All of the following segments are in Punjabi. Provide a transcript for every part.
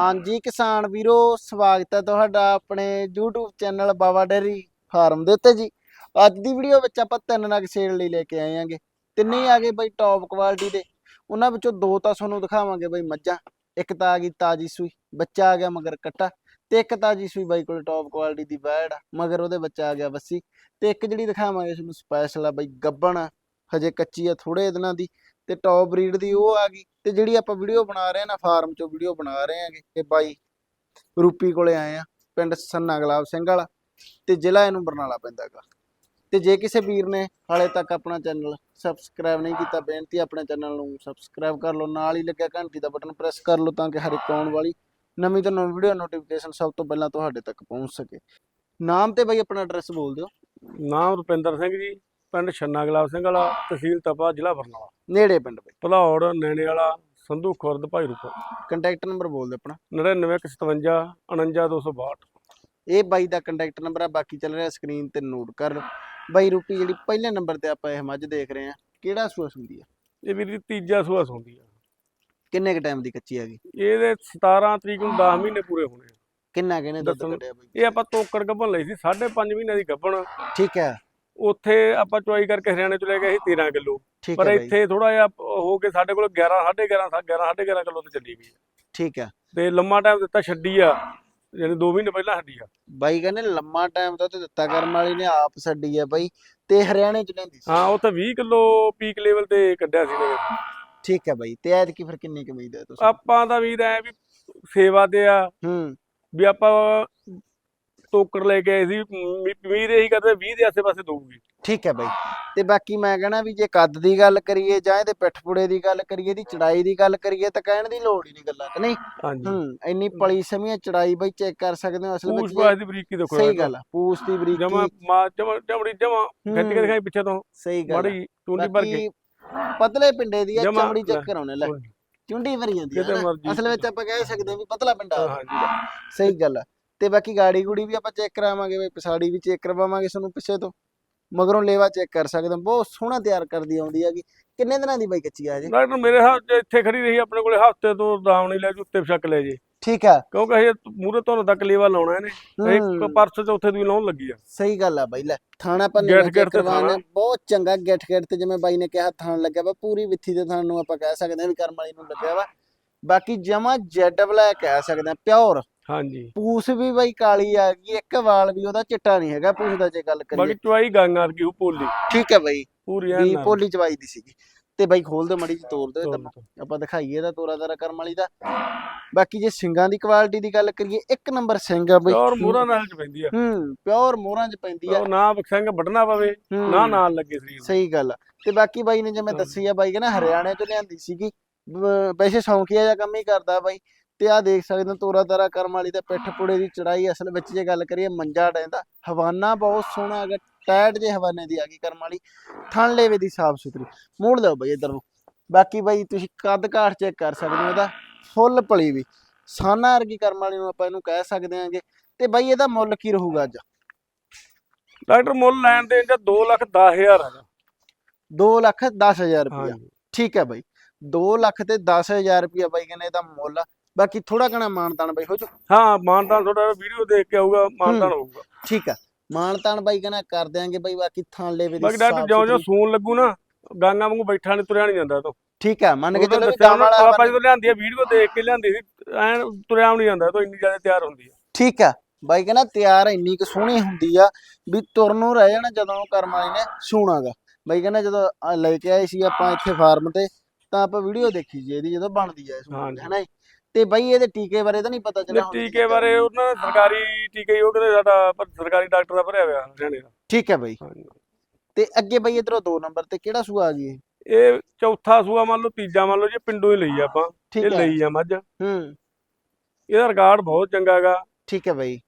ਹਾਂਜੀ ਕਿਸਾਨ ਵੀਰੋ ਸਵਾਗਤ ਹੈ ਤੁਹਾਡਾ ਆਪਣੇ YouTube channel Bawa dairy farm ਦੇ ਉੱਤੇ ਜੀ। ਅੱਜ ਦੀ ਵੀਡੀਓ ਵਿੱਚ ਆਪਾਂ ਤਿੰਨ ਨਗ ਸੇਲ ਲਈ ਲੈ ਕੇ ਆਏ ਆਂਗੇ। ਤਿੰਨੇ ਆ ਗਏ ਬਈ ਟੌਪ ਕੁਆਲਿਟੀ ਦੇ। ਉਹਨਾਂ ਵਿੱਚੋਂ ਦੋ ਤਾਂ ਤੁਹਾਨੂੰ ਦਿਖਾਵਾਂਗੇ ਬਈ ਮੱਝਾਂ ਇੱਕ ਤਾਂ ਆ ਗਈ ਤਾਜੀ ਸੂਈ ਬੱਚਾ ਆ ਗਿਆ ਮਗਰ ਕੱਟਾ ਤੇ ਇੱਕ ਤਾਜੀ ਸੂਈ ਬਾਈ ਕੋਲ ਟੌਪ ਕੁਆਲਿਟੀ ਦੀ ਬੈੜ ਮਗਰ ਉਹਦੇ ਬੱਚਾ ਆ ਗਿਆ ਬੱਸੀ ਤੇ ਇੱਕ ਜਿਹੜੀ ਦਿਖਾਵਾਂਗੇ ਤੁਹਾਨੂੰ ਸਪੈਸ਼ਲ ਆ ਬਈ ਗੱਬਣ ਆ, ਹਜੇ ਕੱਚੀ ਆ ਥੋੜੇ ਦਿਨਾਂ ਦੀ ਤੇ ਟੌਪ ਬਰੀਡ ਦੀ ਉਹ ਆ ਗਈ ਤੇ ਜਿਹੜੀ ਆਪਾਂ ਵੀਡੀਓ ਬਣਾ ਰਹੇ ਆ ਨਾ ਫਾਰਮ ਚੋਂ ਵੀਡੀਓ ਬਣਾ ਰਹੇ ਆਂਗੇ ਇਹ ਬਾਈ ਰੂਪੀ ਕੋਲੇ ਆਏ ਆ, ਪਿੰਡ ਸੰਨਾ ਗੁਲਾਬ ਸਿੰਘ ਵਾਲਾ ਤੇ ਜ਼ਿਲ੍ਹਾ ਇਹਨੂੰ ਬਰਨਾਲਾ ਪੈਂਦਾ ਤੇ ਜੇ ਕਿਸੇ ਵੀਰ ਨੇ ਹਾਲੇ ਤੱਕ ਆਪਣਾ ਚੈਨਲ ਸਬਸਕ੍ਰਾਈਬ ਨਹੀਂ ਕੀਤਾ, ਬੇਨਤੀ ਆਪਣੇ ਚੈਨਲ ਨੂੰ ਸਬਸਕ੍ਰਾਈਬ ਕਰ ਲਓ, ਨਾਲ ਹੀ ਲੱਗਿਆ ਘੰਟੀ ਦਾ ਬਟਨ ਪ੍ਰੈਸ ਕਰ ਲਓ ਤਾਂ ਕਿ ਹਰ ਇੱਕ ਆਉਣ ਵਾਲੀ ਨਵੀਂ ਤੋਂ ਨਵੀਂ ਵੀਡੀਓ ਨੋਟੀਫਿਕੇਸ਼ਨ ਸਭ ਤੋਂ ਪਹਿਲਾਂ ਤੁਹਾਡੇ ਤੱਕ ਪਹੁੰਚ ਸਕੇ। ਨਾਮ ਤੇ ਬਾਈ ਆਪਣਾ ਐਡਰੈਸ ਬੋਲ ਦਿਓ। ਨਾਮ ਰੁਪਿੰਦਰ ਸਿੰਘ ਜੀ। ਪਿੰਡ ਛੰਨਾ ਗੁਲਾਬ ਸਿੰਘ ਵਾਲਾ ਤਹਿਸੀਲ ਤਪਾ ਜ਼ਿਲ੍ਹਾ ਬਰਨਾਲਾ। ਨੇੜੇ ਪਿੰਡ ਬਾਈ। ਭਲੌੜ ਨੈਣੇ ਵਾਲਾ ਸੰਧੂ ਖੁਰਦ ਭਾਈ ਰੂਪਾ। ਕੰਟੈਕਟ ਨੰਬਰ ਬੋਲ ਦਿਓ ਆਪਣਾ। 9957 49262 ਇਹ ਬਾਈ ਦਾ ਕੰਟੈਕਟ ਨੰਬਰ ਆ ਬਾਕੀ ਚੱਲ ਰਿਹਾ ਸਕਰੀਨ ਤੇ ਨੋਟ ਕਰ ਲਓ। ਬਾਈ ਰੂਪੀ ਜਿਹੜੀ ਪਹਿਲੇ ਨੰਬਰ ਤੇ ਆਪਾਂ ਇਹ ਮੱਝ ਦੇਖ ਰਹੇ ਆ ਕਿਹੜਾ ਸੂਆ ਹੁੰਦੀ ਆ? ਇਹ ਵੀਰ ਦੀ ਤੀਜਾ ਸੂਆ ਸੌਂਦੀ ਆ। ਕਿੰਨੇ ਕ ਟਾਈਮ ਦੀ ਕੱਚੀ ਹੈਗੀ ਇਹਦੇ 17 ਤਰੀਕ ਨੂੰ 10 ਮਹੀਨੇ ਪੂਰੇ ਹੋਣੇ ਆ। ਕਿੰਨਾ ਕਿਹਨੇ ਦੁੱਧ ਦੱਸੋ। ਕੱਢਿਆ ਬਾਈ? ਇਹ ਆਪਾਂ ਤੋਕੜ ਗੱਭਣ ਲਈ ਸੀ 5.5 ਮਹੀਨੇ ਦੀ ਗੱਭਣ। ਠੀਕ ਹੈ ਉੱਥੇ ਆਪਾਂ ਚੁਆਈ ਕਰਕੇ ਹਰਿਆਣੇ ਚ ਲੈ ਗਏ ਸੀ 13 ਕਿਲੋ। ਪਰ ਇੱਥੇ ਥੋੜਾ ਜਿਹਾ ਹੋ ਕੇ ਸਾਡੇ ਕੋਲ 11 11.5 11 11.5 ਕਿਲੋ ਤੇ ਚੱਲੀ ਗਈ ਠੀਕ ਹੈ। ਤੇ ਲੰਮਾ ਟਾਈਮ ਦਿੱਤਾ ਛੱਡੀ ਆ ਯਾਨੀ 2 ਮਹੀਨੇ ਪਹਿਲਾਂ ਛੱਡੀ ਆ। ਬਾਈ ਕਹਿੰਦੇ ਲੰਮਾ ਟਾਈਮ ਤਾਂ ਤੇ ਦਿੱਤਾ ਕਰਮ ਵਾਲੀ ਨੇ ਆਪ ਛੱਡੀ ਆ ਬਾਈ। ਤੇ ਹਰਿਆਣੇ ਚ ਲੈਂਦੀ ਸੀ? ਹਾਂ ਉੱਥੇ 20 ਕਿਲੋ ਪੀਕ ਲੈਵਲ ਤੇ ਕੱਢਿਆ ਸੀ ਨੇ ਠੀਕ ਹੈ ਬਾਈ। ਤੇ ਐਤ ਕੀ ਫਿਰ ਕਿੰਨੀ ਕਮਾਈ ਦਾ ਤੁਸੀਂ? ਆਪਾਂ ਦਾ ਵੀਰ ਐ ਵੀ ਸੇਵਾ ਤੇ ਆ। ਹੂੰ। ਵੀ ਆਪਾਂ ਟੋਕਰ ਲੈ ਕੇ ਆਏ ਸੀ ਉਮੀਦ ਇਹੀ ਕਰਦੇ 20 ਦੇ ਆਸੇ ਪਾਸੇ ਦਊਗੀ। ਠੀਕ ਹੈ ਬਾਈ। ਤੇ ਬਾਕੀ ਮੈਂ ਕਹਣਾ ਵੀ ਜੇ ਕੱਦ ਦੀ ਗੱਲ ਕਰੀਏ ਜਾਂ ਇਹਦੇ ਪਿੱਠਪੁੜੇ ਦੀ ਗੱਲ ਕਰੀਏ ਇਹਦੀ ਚੜਾਈ ਦੀ ਗੱਲ ਕਰੀਏ ਤਾਂ ਕਹਿਣ ਦੀ ਲੋੜ ਹੀ ਨਹੀਂ ਗੱਲਾਂ ਤੇ ਨਹੀਂ? ਹਾਂਜੀ। ਹੂੰ ਇੰਨੀ ਪਲੀ ਸਮੀਆਂ ਚੜਾਈ ਬਾਈ ਚੈੱਕ ਕਰ ਸਕਦੇ ਹੋ ਅਸਲ ਵਿੱਚ ਪੂਛ ਪਾਸ ਦੀ ਬਰੀਕੀ ਦੇਖੋ ਸਹੀ ਗੱਲ ਪੂਛ ਦੀ ਬਰੀਕੀ। ਜਮਾ ਚਮੜੀ ਜਮਾ ਖਿੱਚ ਕੇ ਹੂੰ, ਦਿਖਾਈ ਪਿੱਛੇ ਤੋਂ। ਸਹੀ ਗੱਲ। ਬੜੀ ਟੁੰਡੀ ਭਰ ਕੇ। ਪਤਲੇ ਪਿੰਡੇ ਦੀ ਚਮੜੀ ਚੈੱਕ। ਕਰਾਉਣੇ ਲੈ। ਚੁੰਡੀ ਭਰੀ ਜਾਂਦੀ। ਮਰਜ਼ੀ। ਅਸਲ ਵਿੱਚ ਆਪਾਂ ਕਹਿ ਸਕਦੇ ਹਾਂ ਵੀ ਪਤਲਾ ਪਿੰਡਾ। ਸਹੀ ਗੱਲ ਆ। ਤੇ ਬਾਕੀ ਗਾੜੀ ਗੂੜੀ ਵੀ ਆਪਾਂ ਚੈੱਕ ਕਰਾਵਾਂਗੇ ਬਈ ਪਛਾੜੀ ਵੀ ਚੈੱਕ ਕਰਵਾਵਾਂਗੇ ਤੁਹਾਨੂੰ ਪਿੱਛੇ ਤੋਂ। ਮਗਰੋਂ ਲੇਵਾ ਚੈੱਕ ਕਰ ਸਕਦੇ ਹੋ। ਬਹੁਤ ਸੋਹਣਾ ਤਿਆਰ ਕਰਦੀ ਆਉਂਦੀ ਹੈਗੀ। ਕਿੰਨੇ ਦਿਨਾਂ ਦੀ ਬਾਈ ਕੱਚੀ ਆ ਜੇ ਡਾਕਟਰ ਮੇਰੇ ਹੱਥ ਇੱਥੇ ਖੜੀ ਰਹੀ ਆਪਣੇ ਕੋਲੇ ਹਫ਼ਤੇ ਤੋਂ ਆਰਾਮ ਨਹੀਂ ਲੈ ਜੀ ਉੱਤੇ ਸ਼ੱਕ ਲੈ ਜੇ। ਠੀਕ ਆ। ਕਿਉਂਕਿ ਇਹ ਮੂਰੇ ਤੋਂ ਤੱਕ ਲੇਵਾ ਲਾਉਣਾ ਇਹਨੇ। ਇੱਕ ਪਰਸ ਚੌਥੇ ਦੀ ਲਾਉਣ ਲੱਗੀ ਆ। ਸਹੀ ਗੱਲ ਆ ਬਾਈ ਲੈ ਥਾਣਾ ਆਪਾਂ ਕਰਵਾਉਣਾ। ਥਾਣਾ। ਬਹੁਤ ਚੰਗਾ ਗਿੱਠ ਗਿੱਠ ਤੇ ਜਿਵੇਂ ਬਾਈ ਨੇ ਕਿਹਾ ਥਾਣ ਲੱਗਿਆ ਵਾ। ਪੂਰੀ ਵਿੱਥੀ ਦੇ ਥਾਣ ਨੂੰ ਆਪਾਂ ਕਹਿ ਸਕਦੇ ਹਾਂ ਵੀ ਕਰਮ ਵਾਲੀ ਨੂੰ ਲੱਗਿਆ ਵਾ। ਬਾਕੀ ਜਮਾ ਜੈਡ ਬਲੈਕ ਕਹਿ ਸਕਦੇ ਹਾਂ ਪਿਓਰ। ਹਾਂਜੀ। ਪੂਛ ਵੀ ਬਾਈ ਕਾਲੀ ਆ ਗਈ ਇੱਕ ਵਾਲ ਵੀ ਉਹਦਾ ਚਿੱਟਾ ਨਹੀਂ ਹੈਗਾ ਪੂਛ ਦਾ ਜੇ ਗੱਲ ਬਾਕੀ ਕਰੀਏ ਚੁਆਈ ਗਾਂਗਾਂ ਵਰਗੀ ਉਹ ਪੋਲੀ ਠੀਕ ਹੈ ਬਾਈ। ਪੂਰੀ ਵੀ ਐਨ ਪੋਲੀ ਚਵਾਈ ਦੀ ਸੀਗੀ। ਤੇ ਬਾਈ ਖੋਲ ਦੇ ਮੜੀ ਜੀ ਤੋੜ ਦੇ ਤੋੜ ਤੈਨੂੰ ਆਪਾਂ ਦਿਖਾਈਏ ਇਹਦਾ ਤੋਰਾ ਤਾਰਾ ਕਰਮ ਵਾਲੀ ਦਾ। ਬਾਕੀ ਜੇ ਸਿੰਘਾਂ ਦੀ ਕੁਆਲਿਟੀ ਦੀ ਗੱਲ ਕਰੀਏ ਇੱਕ ਨੰਬਰ ਸਿੰਘ ਆ ਬਈ। ਔਰ ਮੂਰਾ ਨਾਲ ਚ ਪੈਂਦੀ ਆ। ਹੂੰ ਪਿਓਰ ਮੋਹਰਾਂ 'ਚ ਪੈਂਦੀ ਆ। ਉਹ ਨਾ ਸਿੰਘ ਵੱਢਣਾ ਪਵੇ ਹੂੰ, ਨਾ ਨਾਲ ਲੱਗੇ ਸਰੀਰ ਨੂੰ। ਸਹੀ ਗੱਲ ਆ। ਤੇ ਬਾਕੀ ਬਾਈ ਨੇ ਜਿਵੇਂ ਹਾਂ। ਦੱਸੀ ਆ ਬਾਈ ਕਹਿੰਦਾ ਹਰਿਆਣੇ ਤੋਂ ਲਿਆਂਦੀ ਸੀਗੀ। ਬ- ਵੈਸੇ ਸ਼ੌਂਕੀਆ ਜਿਹਾ ਕੰਮ ਹੀ ਕਰਦਾ ਬਾਈ। ਤੇ ਆ ਦੇਖ ਸਕਦੇ ਹੋ ਤੋਰਾ ਤਾਰਾ ਕਰਮ ਵਾਲੀ ਤੇ ਪਿੱਠ ਪੁੜੇ ਦੀ ਚੜਾਈ ਅਸਲ ਵਿੱਚ ਜੇ ਗੱਲ ਕਰੀਏ ਮੰਜਾ ਡੈਂਦਾ ਹਵਾਨਾ ਬਹੁਤ ਸੋਹਣਾ ਹੈਗਾ ਟਾਇਟ ਜੇ ਹਵਾਨੇ ਦੀ ਆ ਗਈ ਕਰਮ ਵਾਲੀ ਥਣ ਲੇਵੇ ਦੀ ਸਾਫ਼ ਸੁਥਰੀ ਮੋੜ ਲਓ ਬਾਈ ਇਧਰ ਨੂੰ ਬਾਕੀ ਬਾਈ ਤੁਸੀਂ ਕੱਦ ਕਾਠ ਚੈੱਕ ਕਰ ਸਕਦੇ ਹੋ ਇਹਦਾ ਫੁੱਲ ਪਲੀ ਵੀ ਸਾਨਾ ਵਰਗੀ ਕਰਮ ਵਾਲੀ ਨੂੰ ਆਪਾਂ ਇਹਨੂੰ ਕਹਿ ਸਕਦੇ ਹਾਂਗੇ ਤੇ ਬਾਈ ਇਹਦਾ ਮੁੱਲ ਕੀ ਰਹੂਗਾ ਅੱਜ? ਡਾਕਟਰ ਮੁੱਲ ਲੈਣ ਦੇ ਜਾਂ 2 ਲੱਖ 10000 ਹੈਗਾ। 2 ਲੱਖ 10000 ਰੁਪਇਆ ਠੀਕ ਹੈ ਬਾਈ 2 ਲੱਖ ਤੇ 10000 ਰੁਪਇਆ ਬਾਈ ਕਹਿੰਦੇ ਇਹਦਾ ਮੁੱਲ ਆ ਬਾਕੀ ਥੋੜਾ ਘਣਾ ਮਾਨਤਾਨ ਬਾਈ ਹੋ ਜੂ ਹਾਂ ਮਾਨਤਾਨ ਤੁਹਾਡਾ ਵੀਡੀਓ ਦੇਖ ਕੇ ਆਊਗਾ ਮਾਨਤਾਨ ਹੋਊਗਾ। ਠੀਕ ਆ। ਮਾਨਤਾਨ ਬਾਈ ਕਹਿੰਦਾ ਕਰ ਦਿਆਂਗੇ ਬਾਈ ਬਾਕੀ ਥਾਂ ਲੈਵੇ ਦੀ ਬਾਕੀ ਡਾਕਟਰ ਜਿਉਂ ਜਿਉਂ। ਸੂਣ ਲੱਗੂ ਨਾ ਗਾਂਗਾ ਵਾਂਗੂ ਬੈਠਾ ਨਹੀਂ ਤੁਰਿਆ ਨਹੀਂ ਜਾਂਦਾ ਤੋਂ। ਠੀਕ ਆ ਮੰਨ ਕੇ ਚੱਲੋ ਉਹਨਾਂ- ਵਾਲਾ ਆਪਾਂ ਜਦੋਂ ਲਿਆਂਦੀ ਆ ਵੀਡੀਓ ਦੇਖ ਕੇ ਲਿਆਂਦੀ ਸੀ ਐਨ ਤੁਰਿਆ ਨਹੀਂ ਜਾਂਦਾ ਤੋਂ ਇੰਨੀ ਜ਼ਿਆਦਾ ਤਿਆਰ ਹੁੰਦੀ ਆ। ਠੀਕ ਆ। ਬਾਈ ਕਹਿੰਦਾ ਤਿਆਰ ਇੰਨੀ ਕੁ ਸੋਹਣੀ ਹੁੰਦੀ ਆ ਵੀ ਤੁਰਨ ਨੂੰ ਰਹਿ ਜਾਣਾ ਜਦੋਂ ਕਰਮ ਵਾਲੀ ਨੇ ਸੂਣਾਗਾ। ਬਾਈ ਕਹਿੰਦਾ ਜਦੋਂ ਲੈ ਕੇ ਆਏ ਸੀ ਆਪਾਂ ਇੱਥੇ ਫਾਰਮ ਤੇ ਤਾਂ ਆਪਾਂ ਵੀਡੀਓ ਦੇਖੀ ਜੀ ਇਹਦੀ ਜਦੋਂ ਬਣਦੀ ਆ। ਹੈ ਨਾ ਜੀ? ਤੇ ਬਾਈ ਇਹਦੇ ਟੀਕੇ ਬਾਰੇ ਤਾਂ ਨਹੀਂ ਪਤਾ ਚੱਲਿਆ ਹੁਣ ਟੀਕੇ ਬਾਰੇ ਉਹਨਾਂ ਨੇ ਸਰਕਾਰੀ ਟੀਕੇ ਹੀ ਉਹ ਕਹਿੰਦੇ ਸਾਡਾ ਪਰ ਸਰਕਾਰੀ ਡਾਕਟਰ ਦਾ ਭਰਿਆ ਹੋਇਆ ਹਰਿਆਣੇ ਦਾ। ਠੀਕ ਹੈ ਬਾਈ। ਹਾਂਜੀ। ਤੇ ਅੱਗੇ ਬਾਈ ਇਧਰੋਂ ਦੋ ਨੰਬਰ ਤੇ ਕਿਹੜਾ ਸੂਆ ਆ ਗਈ ਇਹ? ਇਹ ਚੌਥਾ ਸੂਆ ਮੰਨ ਲਓ ਤੀਜਾ ਮੰਨ ਲਓ ਜੇ ਪਿੰਡੋਂ ਹੀ ਲਈ ਆਪਾਂ। ਠੀਕ ਇਹ ਹੈ। ਲਈ ਆ ਮੱਝ। ਹੂੰ। ਇਹਦਾ ਰਿਕਾਰਡ ਬਹੁਤ ਚੰਗਾ ਹੈਗਾ ਠੀਕ ਹੈ ਬਾਈ।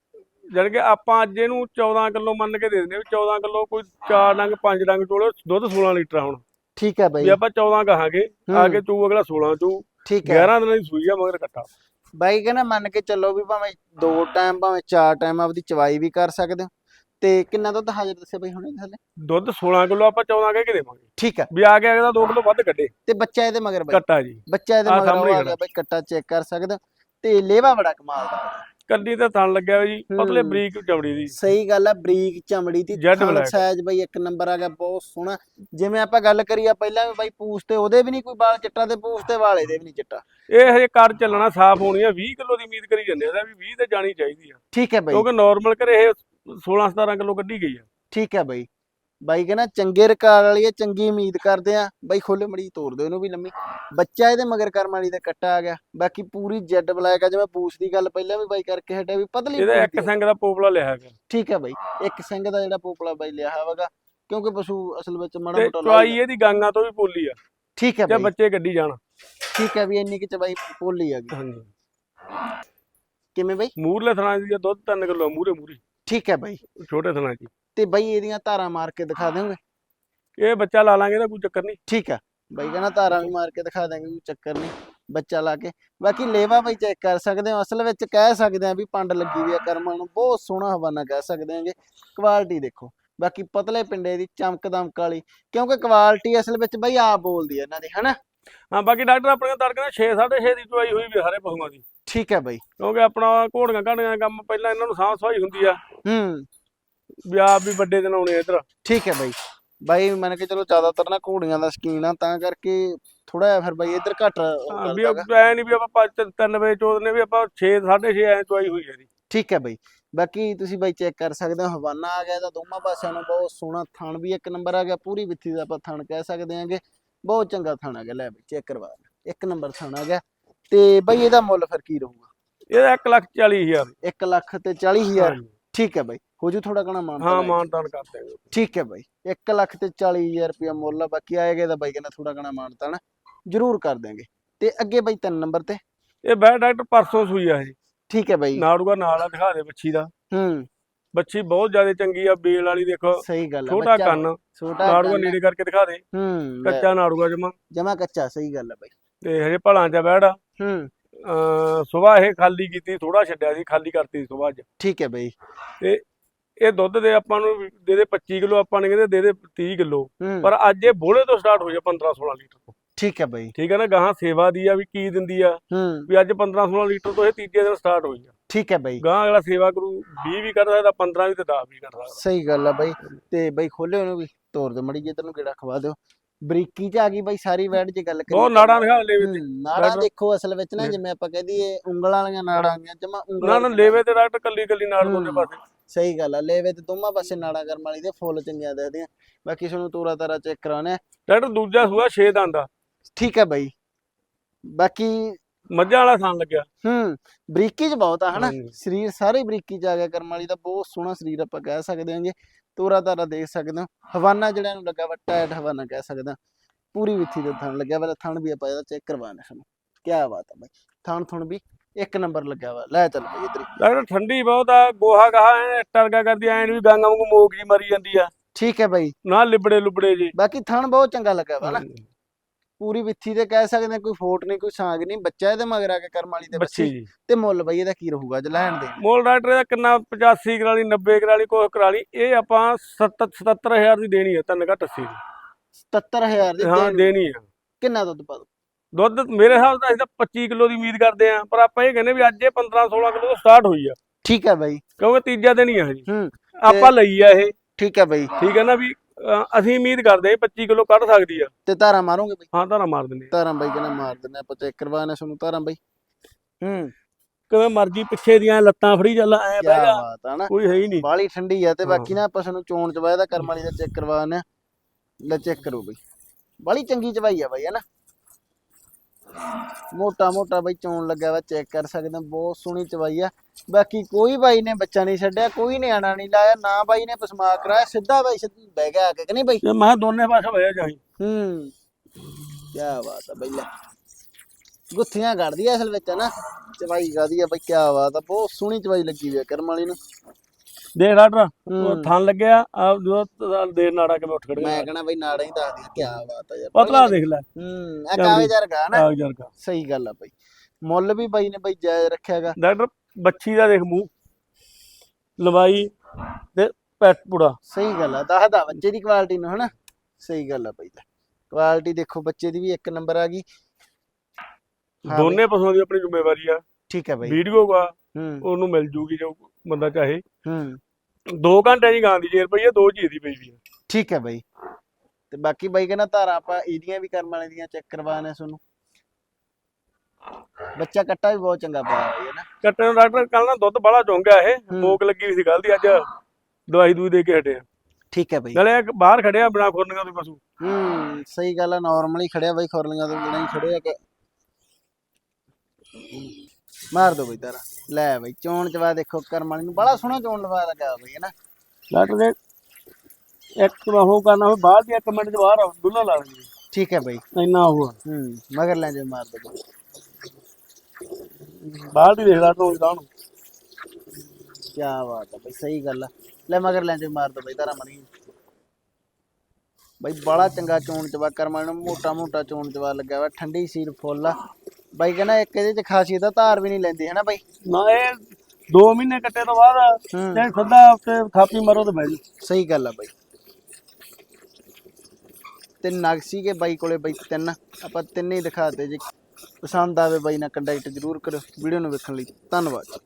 ਜਾਣੀ ਕਿ ਆਪਾਂ ਅੱਜ ਇਹਨੂੰ 14 ਕਿਲੋ ਮੰਨ ਕੇ ਦੇ ਦਿੰਦੇ ਵੀ 14 ਕਿਲੋ ਕੋਈ 4 ਡੰਗ 5 ਡੰਗ ਚੋਲੇ ਦੁੱਧ 16 ਲੀਟਰ ਆ ਹੁਣ। ਠੀਕ ਹੈ ਬਾਈ। ਵੀ ਆਪਾਂ 14 ਕਹਾਂਗੇ ਹੂੰ, ਆ ਕੇ ਚੂ ਅਗਲਾ 16 ਚੂ। ਠੀਕ ਹੈ। 11 ਦਿਨਾਂ ਦੀ ਸੂਈ ਆ ਮਗਰ ਕੱਟਾ। ਬਾਈ ਕਹਿੰਦਾ ਮੰਨ ਕੇ ਚੱਲੋ ਵੀ ਭਾਵੇਂ ਦੋ ਟਾਈਮ ਭਾਵੇਂ ਚਾਰ ਟਾਈਮ ਆਪਦੀ ਚਵਾਈ ਵੀ ਕਰ ਸਕਦੇ ਹੋ। ਤੇ ਕਿੰਨਾ ਦੁੱਧ ਹਾਜ਼ਰ ਦੱਸਿਆ ਬਾਈ ਹੁਣੇ ਥੱਲੇ? ਦੁੱਧ 16 ਕਿਲੋ ਆਪਾਂ 14 ਕਹਿ ਕੇ ਦੇਵਾਂਗੇ। ਠੀਕ ਹੈ। ਵੀ ਆ ਕੇ ਅਗਲਾ 2 ਕਿਲੋ ਵੱਧ ਕੱਢੇ। ਤੇ ਬੱਚਾ ਇਹਦੇ ਮਗਰ ਬਾਈ। ਕੱਟਾ ਜੀ। ਬੱਚਾ ਇਹਦੇ ਮਗਰ ਆ। ਗਿਆ ਬਾਈ ਕੱਟਾ ਚੈੱਕ ਕਰ ਸਕਦੇ ਤੇ ਲੇਵਾ ਬੜਾ ਕਮਾਲ ਦਾ। ਕੱਲੀ ਤਾਂ ਥਣ ਲੱਗਿਆ ਹੋਇਆ ਜੀ ਪਤਲੇ ਹੂੰ। ਬਰੀਕ ਚਮੜੀ ਦੀ। ਸਹੀ ਗੱਲ ਆ ਬਰੀਕ ਚਮੜੀ ਦੀ black। ਸਾਈਜ਼ ਬਈ ਇੱਕ ਨੰਬਰ ਆ ਗਿਆ ਬਹੁਤ ਸੋਹਣਾ। ਜਿਵੇਂ ਆਪਾਂ ਗੱਲ ਕਰੀ ਆ ਪਹਿਲਾਂ ਵੀ ਬਾਈ ਪੂਛ ਤੇ ਉਹਦੇ ਵੀ ਨਹੀਂ ਕੋਈ ਵਾਲ ਚਿੱਟਾ ਤੇ ਪੂਛ ਤੇ ਵਾਲੇ ਦੇ ਵੀ ਨਹੀਂ ਚਿੱਟਾ। ਇਹ ਹਜੇ ਕਰ ਚੱਲਣਾ ਸਾਫ਼ ਹੋਣੀ ਆ 20 ਕਿਲੋ ਦੀ ਉਮੀਦ ਕਰੀ ਜਾਂਦੇ ਆ ਵੀ 20 ਤੇ ਜਾਣੀ ਚਾਹੀਦੀ ਆ। ਠੀਕ ਹੈ ਬਾਈ। ਕਿਉਂਕਿ ਨਾਰਮਲ ਘਰੇ ਇਹ 16 17 ਕਿਲੋ ਕੱਢੀ ਗਈ ਆ। ਠੀਕ ਹੈ ਬਾਈ। ਬਾਈ ਕਹਿੰਦਾ ਚੰਗੇ ਰਿਕਾਰਡ ਵਾਲੀ ਹੈ ਚੰਗੀ ਉਮੀਦ ਕਰਦੇ ਆ। ਬਾਈ ਖੋਲੇ ਮੜੀ ਤੋੜ ਦਿਓ ਇਹਨੂੰ ਵੀ ਲੰਮੀ। ਬੱਚਾ ਇਹਦੇ ਮਗਰ ਕਰਮ ਵਾਲੀ ਦਾ ਕੱਟਾ ਆ ਗਿਆ। ਬਾਕੀ ਪੂਰੀ ਜੈਡ ਬਲੈਕ ਆ ਜਿਵੇਂ ਪੂਛ ਦੀ ਗੱਲ ਪਹਿਲਾਂ ਵੀ ਬਾਈ ਕਰਕੇ ਹਟਿਆ ਵੀ ਪਤਲੀ ਇਹਦਾ ਇੱਕ। ਸਿੰਘ ਦਾ ਪੋਪਲਾ ਲਿਆ ਹੈਗਾ। ਠੀਕ ਹੈ ਬਾਈ ਇੱਕ ਸਿੰਘ ਦਾ ਜਿਹੜਾ ਪੋਪਲਾ ਬਾਈ ਲਿਆ ਹੋਵੇਗਾ ਕਿਉਂਕਿ ਪਸ਼ੂ ਅਸਲ ਵਿੱਚ ਮਾੜਾ ਤੇ ਮੋਟਾ ਚੁਆਈ ਇਹਦੀ ਗਾਂਗਾ ਤੋਂ ਵੀ ਪੋਲੀ ਆ। ਠੀਕ ਹੈ ਤੇ ਬਾਈ। ਬੱਚੇ ਗੱਡੀ ਜਾਣ। ਠੀਕ ਹੈ ਵੀ ਇੰਨੀ ਕਿ ਚ ਬਾਈ ਪੋਲੀ ਆ ਗਈ। ਹਾਂਜੀ। ਕਿਵੇਂ ਬਾਈ? ਮੂਰਲੇ ਥਣਾ ਦੀ ਦੁੱਧ 3 ਕਿਲੋ ਮੂਰੇ ਮੂਰੀ ਠੀਕ ਹੈ ਬਾਈ। ਛੋਟੇ ਥਣਾ ਦੀ। ਤੇ ਬਾਈ ਇਹਦੀਆਂ ਧਾਰਾਂ ਮਾਰ ਕੇ ਦਿਖਾ ਦੇਵਾਂਗੇ ਇਹ ਬੱਚਾ ਲਾ ਲਾਂਗੇ ਤਾਂ ਕੋਈ ਚੱਕਰ ਨਹੀਂ। ਠੀਕ ਆ। ਬਾਈ ਕਹਿੰਦਾ ਧਾਰਾਂ ਵੀ ਮਾਰ ਕੇ ਦਿਖਾ ਦਾਂਗੇ ਕੋਈ ਚੱਕਰ ਨਹੀਂ। ਬੱਚਾ ਲਾ ਕੇ। ਬਾਕੀ ਲੇਵਾ ਬਾਈ ਚੈੱਕ ਕਰ ਸਕਦੇ ਹੋ। ਅਸਲ ਵਿੱਚ ਕਹਿ ਸਕਦੇ ਆ ਵੀ ਪੰਡ ਲੱਗੀ ਵੀ ਆ ਕਰਮਾਂ ਨੂੰ। ਬਹੁਤ ਸੋਹਣਾ ਹਵਾਨਾ ਕਹਿ ਸਕਦੇ ਆਂਗੇ ਕੁਆਲਿਟੀ ਦੇਖੋ। ਬਾਕੀ ਪਤਲੇ ਪਿੰਡੇ ਦੀ ਚਮਕ ਦਮਕ ਵਾਲੀ। ਕਿਉਂਕਿ ਕੁਆਲਿਟੀ ਅਸਲ ਵਿੱਚ ਬਾਈ ਆਪ ਬੋਲਦੀ ਹੈ ਇਹਨਾਂ ਦੀ ਹਨਾ? ਹਾਂ ਬਾਕੀ ਡਾਕਟਰ ਆਪਣੇ ਤੜਕੇ 6 6.5 ਦੀ ਚੁਆਈ ਹੋਈ ਵੀ ਆ ਸਾਰੇ ਪਸ਼ੂਆਂ ਦੀ। ਠੀਕ ਹੈ ਬਾਈ। ਕਿਉਂਕਿ ਆਪਣਾ ਘੋੜੀਆਂ ਘਾੜੀਆਂ ਕੰਮ ਪਹਿਲਾਂ ਇਹਨਾਂ ਨੂੰ ਸਾਂਭ ਸਫ਼ਾਈ ਹੁੰਦੀ ਆ। ਹੂੰ। ਵੀ ਆਪ ਵੀ ਵੱਡੇ ਦਿਨ ਆਉਣੇ ਇੱਧਰ। ਠੀਕ ਹੈ ਬਾਈ। ਬਾਈ ਮੰਨ ਕੇ ਚਲੋ ਜ਼ਿਆਦਾਤਰ ਨਾ ਘੋੜੀਆਂ ਦਾ ਸ਼ਕੀਨ ਆ ਤਾਂ ਕਰਕੇ ਥੋੜਾ ਜਿਹਾ ਫਿਰ ਬਾਈ ਇੱਧਰ ਘੱਟ ਹਾਂ, ਵੀ ਗਾ। ਐ ਨਹੀਂ ਵੀ ਆਪਾਂ ਪੰਜ ਤਿੰਨ- ਤਿੰਨ ਵਜੇ ਚੋਦਨੇ ਵੀ ਆਪਾਂ 6 6.5 ਐ ਚੁਆਈ ਹੋਈ ਹੈ ਦੀ ਠੀਕ ਹੈ ਬਾਈ। ਬਾਕੀ ਤੁਸੀਂ ਬਾਈ ਚੈੱਕ ਕਰ ਸਕਦੇ ਹੋ ਹਵਾਨਾ ਆ ਗਿਆ ਇਹਦਾ ਦੋਵਾਂ ਪਾਸਿਆਂ ਨੂੰ ਬਹੁਤ ਸੋਹਣਾ ਥਣ ਵੀ ਇੱਕ ਨੰਬਰ ਆ ਗਿਆ ਪੂਰੀ ਵਿੱਥੀ ਦਾ ਆਪਾਂ ਥਣ ਕਹਿ ਸਕਦੇ ਹਾਂਗੇ। ਬਹੁਤ ਚੰਗਾ ਥਣ ਆ ਗਿਆ ਲੈ ਬਾਈ ਚੈੱਕ ਕਰਵਾ ਲੈ। ਇੱਕ ਨੰਬਰ ਥਣ ਆ ਗਿਆ। ਤੇ ਬਾਈ ਇਹਦਾ ਮੁੱਲ ਫਿਰ ਕੀ ਰਹੂਗਾ? ਇਹਦਾ 1 ਲੱਖ 40 ਹਜ਼ਾਰ। 1 ਲੱਖ ਤੇ 40 ਹਜ਼ਾਰ। ਹਾਂਜੀ। ਠੀਕ ਹੈ ਬਾਈ। ਹੋ ਜੂ ਥੋੜਾ ਕਣਾ ਮਾਨ ਹਾਂ ਮਾਨਤਾਨ ਕਰ ਦਿਆਂਗੇ ਠੀਕ ਹੈ ਬਾਈ। 1 ਲੱਖ ਤੇ 40 ਹਜ਼ਾਰ ਰੁਪਇਆ ਮੁੱਲ ਆ ਬਾਕੀ ਆਏਗਾ ਤਾਂ ਬਾਈ ਕਹਿੰਦਾ ਥੋੜਾ ਕਣਾ ਮਾਨਤਾਨ ਜ਼ਰੂਰ ਕਰ ਦਿਆਂਗੇ। ਤੇ ਅੱਗੇ ਬਾਈ ਤਿੰਨ ਨੰਬਰ ਤੇ। ਇਹ ਬੈ ਡਾਕਟਰ ਪਰਸੋਂ ਸੂਈ ਆ ਇਹ। ਠੀਕ ਹੈ ਬਾਈ। ਨਾੜੂਗਾ ਨਾਲ ਆ ਦਿਖਾ ਦੇ ਬੱਚੀ ਦਾ। ਹੂੰ। ਬੱਚੀ ਬਹੁਤ ਜ਼ਿਆਦਾ ਚੰਗੀ ਆ ਬੇਲ ਵਾਲੀ ਦੇਖੋ। ਸਹੀ ਗੱਲ ਆ ਛੋਟਾ ਕੰਨ। ਛੋਟਾ ਨਾੜੂਗਾ ਨੇੜੇ ਕਰਕੇ ਦਿਖਾ ਦੇ। ਹੂੰ ਕੱਚਾ ਨਾੜੂਗਾ ਜਮਾ। ਜਮਾ ਕੱਚਾ ਸਹੀ ਗੱਲ ਆ ਬਾਈ। ਤੇ ਹਜੇ ਭਲਾਂ ਚ ਬੈੜ ਹੂੰ। ਸਵੇਰ ਇਹ ਖਾਲੀ ਕੀਤੀ ਥੋੜਾ ਛੱਡਿਆ ਸੀ ਖਾਲੀ ਕਰਤੀ ਸਵੇਰ ਅੱਜ ਠੀਕ ਹੈ ਬਾਈ। ਇਹ ਦੁੱਧ ਦੇ ਆਪਾਂ ਨੂੰ ਦੇ ਦੇ 25 ਕਿਲੋ ਆਪਾਂ ਨੇ ਕਹਿੰਦੇ ਦੇ ਦੇ 30 ਕਿਲੋ। ਪਰ ਅੱਜ ਇਹ ਬੋਲੇ ਤੋਂ ਸਟਾਰਟ ਹੋ ਜਾ 15 16 ਲੀਟਰ ਤੋਂ। ਠੀਕ ਹੈ ਬਾਈ। ਠੀਕ ਹੈ ਨਾ ਗਾਹਾਂ ਸੇਵਾ ਦੀ ਆ ਵੀ ਕੀ ਦਿੰਦੀ ਆ। ਵੀ ਅੱਜ 15 16 ਲੀਟਰ ਤੋਂ ਇਹ ਤੀਜੇ ਦਿਨ ਸਟਾਰਟ ਹੋਈ ਆ। ਠੀਕ ਹੈ ਬਾਈ। ਗਾਂ ਅਗਲਾ ਸੇਵਾ ਕਰੂ 20 ਵੀ ਕਰ ਸਕਦਾ 15 ਵੀ ਤੇ 10 ਵੀ ਕਰ ਸਕਦਾ ਸਹੀ ਗੱਲ ਆ ਬਾਈ। ਤੇ ਬਾਈ ਖੋਲੇ ਉਹਨੂੰ ਵੀ ਤੋਰ ਦੇ ਮੜੀ ਜੇ ਤੈਨੂੰ ਕਿਹੜਾ ਖਵਾ ਦਿਓ। ਬਰੀਕੀ ਚ ਆ ਗਈ ਬਾਈ ਸਾਰੀ ਵੈਡ ਜੇ ਗੱਲ ਕਰੀਏ। ਉਹ ਨਾੜਾਂ ਦਿਖਾ ਲੇਵੇ ਤੇ ਨਾੜਾਂ। ਦੇਖੋ ਅਸਲ ਵਿੱਚ ਨਾ। ਜਿਵੇਂ ਆਪਾਂ ਕਹਿ ਦਈਏ ਉਂਗਲਾਂ ਵਾਲੀਆਂ ਨਾੜਾਂ ਆਈਆਂ ਜਮਾ ਉਂਗਲਾਂ ਨਾ ਲੇਵੇ ਤੇ ਡਾਕਟਰ ਕੱਲੀ ਕੱਲੀ ਨਾੜ ਦੋਨੇ। ਪਾਸੇ। ਸਹੀ ਗੱਲ ਆ ਲੇਵੇ ਤੇ ਦੋਵਾਂ ਪਾਸੇ ਨਾੜਾਂ ਕਰਮ ਵਾਲੀ ਦੇ ਫੁੱਲ ਚੰਗੀਆਂ ਦਿਖਦੀਆਂ। ਬਾਕੀ ਤੁਹਾਨੂੰ ਤੋਰਾ ਤਾਰਾ ਚੈੱਕ ਕਰਾਉਣਾ ਡਾਕਟਰ ਦੂਜਾ ਸੂਆ 6 ਦੰਦ ਆ ਠੀਕ ਹੈ ਬਾਈ। ਬਾਕੀ ਮੱਝਾਂ ਵਾਲਾ ਥਣ ਲੱਗਿਆ। ਹੂੰ ਬਰੀਕੀ ਚ ਬਹੁਤ ਆ ਹਨਾ। ਸਰੀਰ ਸਾਰੇ ਬਰੀਕੀ ਚ ਆ ਗਿਆ ਕਰਮ ਵਾਲੀ ਦਾ ਬਹੁਤ ਸੋਹਣਾ ਸਰੀਰ ਆਪਾਂ ਕਹਿ ਸਕਦੇ ਹਾਂਗੇ। ਤੋਰਾ ਤਾਰਾ ਦੇਖ ਸਕਦੇ ਹੋ। ਹਵਾਨਾ ਜਿਹੜਾ ਇਹਨੂੰ ਲੱਗਾ ਵਾ ਟਾਇਟ ਹਵਾਨਾ ਕਹਿ ਸਕਦੇ ਹਾਂ। ਪੂਰੀ ਵਿੱਥੀ ਦੇ ਥਣ ਲੱਗਿਆ ਵਾ ਥਣ ਵੀ ਆਪਾਂ ਇਹਦਾ ਚੈੱਕ ਕਰਵਾਣਾ ਸਾਨੂੰ ਕੀ ਬਾਤ ਆ ਬਾਈ। ਥਣ ਥਣ ਵੀ ਇੱਕ ਨੰਬਰ ਲੱਗਿਆ ਵਾ। ਲੈ ਚੱਲ ਬਾਈ ਇੱਧਰ ਹੀ। ਡਾਕਟਰ ਠੰਡੀ ਬਹੁਤ ਆ ਗੋਹਾ ਗਾਹਾ ਐ ਟਰਗਾ ਕਰਦੀ ਐ ਵੀ ਗਾਂਗਾ ਵਾਂਗੂ ਮੋਕ ਜੀ ਮਰੀ ਜਾਂਦੀ ਆ। ਠੀਕ ਹੈ ਬਾਈ। ਨਾ ਲਿਬੜੇ ਲੁਬੜੇ ਜੀ। ਬਾਕੀ ਥਣ ਬਹੁਤ ਚੰਗਾ ਲੱਗਾ ਵਾ ਨਾ। ਪੂਰੀ ਵਿੱਥੀ ਤੇ ਕਹਿ ਸਕਦੇ ਹਾਂ ਕੋਈ ਫੋਟ ਨਹੀਂ ਕੋਈ ਸਾਂਗ ਨਹੀਂ ਬੱਚਾ ਇਹਦੇ ਮਗਰ ਆ ਕੇ ਕਰਮ ਵਾਲੀ ਦੇ ਬੱਚੀ ਬੱਚੀ। ਜੀ। ਤੇ ਮੁੱਲ ਬਾਈ ਇਹਦਾ ਕੀ ਰਹੂਗਾ ਅੱਜ ਲੈਣ ਦੇ। ਮੋਲ ਡਾਕਟਰ ਦਾ ਕਿੰਨਾ 85 ਕਰਾਲੀ 90 ਕਰਾਲੀ ਕੁਛ ਕਰਾਲੀ ਇਹ ਆਪਾਂ 70 77000 ਦੀ ਦੇਣੀ ਹੈ ਤਿੰਨ ਘੱਟ 80 ਦੀ। 77000 ਦੀ ਹਾਂ ਦੇਣ- ਦੇਣੀ ਆ। ਕਿੰਨਾ ਦੁੱਧ ਪਾ ਦੂ ਦੁੱਧ ਮੇਰੇ ਹਿਸਾਬ ਨਾਲ ਅਸੀਂ ਤਾਂ 25 ਕਿਲੋ ਦੀ ਉਮੀਦ ਕਰਦੇ ਆ ਪਰ ਆਪਾਂ ਇਹ ਕਹਿੰਦੇ ਵੀ ਅੱਜ ਇਹ 15 16 ਕਿਲੋ ਤੋਂ ਸਟਾਰਟ ਹੋਈ ਆ। ਠੀਕ ਹੈ ਬਾਈ। ਕਿਉਂਕਿ ਤੀਜਾ ਦਿਨ ਹੀ ਆ ਹਜੇ ਹੂੰ ਆਪਾਂ ਲਈ ਆ ਇਹ। ਠੀਕ ਹੈ ਬਾਈ। ਠੀਕ ਹੈ ਨਾ ਵੀ ਅ, ਅਸੀਂ ਉਮੀਦ ਕਰਦੇ ਆ 25 ਕਿਲੋ ਕੱਢ ਸਕਦੀ ਆ। ਤੇ ਧਾਰਾਂ ਮਾਰੋਗੇ ਬਾਈ? ਹਾਂ ਤਾਂ ਮਾਰ ਦਿੰਦੇ ਆ। ਧਾਰਾਂ ਬਾਈ ਕਹਿੰਦਾ ਮਾਰ ਦਿੰਦੇ ਆਪਾਂ ਚੈੱਕ ਕਰਵਾਣਾ ਤੁਹਾਨੂੰ ਧਾਰਾਂ ਬਾਈ। ਹੂੰ। ਕਿਵੇਂ ਮਰਜ਼ੀ ਪਿੱਛੇ ਦੀਆਂ ਲੱਤਾਂ ਫੜੀ ਚੱਲ ਐ ਕੀ ਬਹਿ ਜਾ। ਬਾਤ ਆ ਨਾ। ਕੋਈ ਹੈ ਹੀ ਨਹੀਂ। ਬਾਲੀ ਠੰਡੀ ਆ ਤੇ। ਬਾਕੀ ਨਾ ਆਪਾਂ ਤੁਹਾਨੂੰ ਚੋਣ ਚਵਾਇਆ ਦਾ ਕਰਮ ਵਾਲੀ ਦਾ ਚੈੱਕ ਕਰਵਾਣਾ ਲੈ ਚੈੱਕ ਕਰੋ ਬਾਈ। ਬਾਲੀ ਚੰਗੀ ਚਵਾਈ ਆ ਬਾਈ ਹੈ ਨਾ? ਮੋਟਾ ਮੋਟਾ ਬਾਈ ਚੋਣ ਲੱਗਿਆ ਵਾ ਚੈੱਕ ਕਰ ਸਕਦੇ ਹੋ। ਬਹੁਤ ਸੋਹਣੀ ਚਵਾਈ ਆ। ਬਾਕੀ ਕੋਈ ਬਾਈ ਨੇ ਬੱਚਾ ਨਹੀਂ ਛੱਡਿਆ ਕੋਈ ਨਿਆਣਾ ਨਹੀਂ ਲਾਇਆ ਨਾ ਬਾਈ ਨੇ ਪਸਮਾ ਕਰਾਇਆ ਸਿੱਧਾ ਬਾਈ ਸਿੱਧੀ ਬਹਿ ਗਿਆ ਆ ਕੇ ਕਿ ਨਹੀਂ ਬਾਈ? ਤੇ ਮੈਂ ਦੋਨੇ ਪਾਸੇ ਹੋਇਆ ਜਾਈ ਹੂੰ। ਕੀ ਬਾਤ ਆ ਬਈ ਲੈ। ਗੁੱਥੀਆਂ ਕੱਢਦੀ ਆ ਅਸਲ ਵਿੱਚ ਨਾ ਚਵਾਈ ਗਾਦੀ ਆ ਬਈ ਕੀ ਬਾਤ ਆ। ਬਹੁਤ ਸੋਹਣੀ ਚਵਾਈ ਲੱਗੀ ਹੋਈ ਆ ਕਰਮ ਵਾਲੀ ਨੂੰ। ਦੇਖ ਡਾਕਟਰ ਉਹ। ਥਣ ਲੱਗਿਆ ਆ ਜਦੋਂ ਦੇ ਨਾੜਾ ਕਿਵੇਂ ਉੱਠ ਖੜਿਆ ਮੈਂ ਕਹਣਾ ਬਈ ਨਾੜਾ ਹੀ ਦੱਸਦੀ ਕੀ ਬਾਤ ਆ ਯਾਰ। ਪਤਲਾ ਦੇਖ ਲੈ। ਹੂੰ ਆ ਕਾਵੇ ਜਰਗਾ ਨਾ। ਕਾਗਜ਼ਾਂ ਦਾ ਸਹੀ ਗੱਲ ਆ ਬਈ। ਮੁੱਲ ਵੀ ਬਾਈ ਨੇ ਬਈ ਜਾਇਜ਼ ਰੱਖਿਆਗਾ ਡਾਕਟਰ ਬੱਚੀ ਦਾ ਦੇਖ ਮੂੰਹ। ਲੰਬਾਈ ਤੇ ਪੈਟ ਪੂੜਾ। ਸਹੀ ਗੱਲ ਆ ਦੱਸਦਾ ਬੱਚੇ ਦੀ ਕੁਆਲਿਟੀ ਨੂੰ ਹਨਾ? ਸਹੀ ਗੱਲ ਆ ਬਈ ਕੁਆਲਿਟੀ ਦੇਖੋ ਬੱਚੇ ਦੀ ਵੀ ਇੱਕ ਨੰਬਰ ਆ ਗਈ। ਦੋਨੇ ਪਸ਼ੂਆਂ ਦੀ ਆਪਣੀ ਜ਼ਿੰਮੇਵਾਰੀ ਆ। ਠੀਕ ਹੈ ਬਾਈ। ਵੀਡੀਓ ਹੂੰ। ਉਹਨੂੰ ਮਿਲ ਜੂਗੀ ਜੋ ਬੰਦਾ ਚਾਹੇ। ਹੂੰ। 2 ਘੰਟੇ ਦੀ ਗਾਂ ਦੀ ਜੇਰ ਪਈ ਆ 2 ਜੀ ਦੀ ਪਈ ਵੀ ਆ। ਠੀਕ ਹੈ ਬਾਈ। ਤੇ ਬਾਕੀ ਬਾਈ ਕਹਿੰਦਾ ਧਾਰਾਂ ਆਪਾਂ ਇਹਦੀਆਂ ਵੀ ਕਰਮ ਵਾਲੇ ਦੀਆਂ ਚੈੱਕ ਕਰਵਾਣੇ ਤੁਹਾਨੂੰ। ਬੱਚਾ ਕੱਟਾ ਵੀ ਬਹੁਤ ਚੰਗਾ ਪਾਇਆ ਬਾਈ ਹੈ ਨਾ? ਕੱਟਣ ਨੂੰ ਡਾਕਟਰ ਕੱਲ ਨਾ ਦੁੱਧ ਬੜਾ ਚੁੰਗਿਆ ਇਹ। ਹੂੰ। ਮੋਕ ਲੱਗੀ ਹੋਈ ਸੀ ਕੱਲ ਦੀ ਅੱਜ ਦਵਾਈ ਦੂਈ ਦੇ ਕੇ ਹਟੇ ਆ। ਠੀਕ ਹੈ ਬਾਈ। ਨਾਲੇ ਇੱਕ ਬਾਹਰ ਖੜਿਆ ਬਿਨਾ ਖੁਰਨੀਆਂ ਤੋਂ ਪਸ਼ੂ। ਹੂੰ ਸਹੀ ਗੱਲ ਆ ਨਾਰਮਲੀ ਖੜਿਆ ਬਾਈ ਖੁਰਲੀਆਂ ਤੋਂ ਬਿਨਾਂ ਹੀ ਖੜੇ ਆ ਕਿ ਮਾਰ ਦੋ ਬਾਈ ਤਾਰਾ। ਲੈ ਬਾਈ ਚੋਣ ਚਵਾ ਦੇਖੋ ਕਰਮ ਵਾਲੀ ਨੂੰ ਬੜਾ ਸੋਹਣਾ ਚੋਣ ਲਵਾ ਲੱਗਾ ਬਾਈ ਹੈ ਨਾ? ਡਾਕਟਰ ਦੇ ਇੱਕ ਉਹ ਕਰਨਾ ਹੋਵੇ ਬਾਹਰ ਦੀ ਇੱਕ ਮਿੰਟ ਚ ਬਾਹਰ ਦੁੱਲਾ ਲਾ ਲੈਂਦੀ ਠੀਕ ਹੈ ਬਾਈ। ਇੰਨਾ ਉਹ। ਹੂੰ ਮਗਰ ਲੈ ਜਾ ਮਾਰ ਦੋ ਬਾਹਰ ਦੀ ਦੇਖ ਲਾ ਤੂੰ ਇਦਾਂ ਨੂੰ। ਕੀ ਬਾਤ ਹੈ ਬਈ ਸਹੀ ਗੱਲ ਆ। ਲੈ ਮਗਰ ਲੈਂਦੇ ਮਾਰ ਦੋ ਬਈ ਤਾਰਾ ਮਣੀ ਬਈ ਬੜਾ ਚੰਗਾ ਚੋਣ ਚਵਾ ਕਰਮਾਂ ਨੂੰ ਮੋਟਾ ਮੋਟਾ ਚੋਣ ਚਵਾ ਲੱਗਿਆ ਵਾ ਠੰਡੀ ਸੀਲ ਫੁੱਲ ਆ। ਬਾਈ ਕਹਿੰਦਾ ਇੱਕ ਇਹਦੇ ਚ ਖਾਸੀਅਤ ਆ ਧਾਰ ਵੀ ਨਹੀਂ ਲੈਂਦੀ ਹੈ ਨਾ ਬਾਈ? ਨਾ ਇਹ 2 ਮਹੀਨੇ ਕੱਟੇ ਤੋਂ ਬਾਅਦ ਹੂੰ। ਤੇ ਸਿੱਧਾ ਉੱਤੇ ਥਾਪੀ ਮਾਰੋ ਤੇ ਬਹਿ ਜਾ ਸਹੀ ਗੱਲ ਆ ਬਾਈ। ਤੇ ਨਗਸੀ ਕੇ ਬਾਈ ਕੋਲੇ ਬਾਈ ਤਿੰਨ। ਆਪਾਂ ਤਿੰਨੇ ਹੀ ਦਿਖਾਤੇ ਜੇ ਪਸੰਦ ਆਵੇ ਬਾਈ ਨਾਲ ਕੰਟੈਕਟ ਜ਼ਰੂਰ ਕਰੋ ਵੀਡੀਓ ਨੂੰ ਵੇਖਣ ਲਈ ਧੰਨਵਾਦ।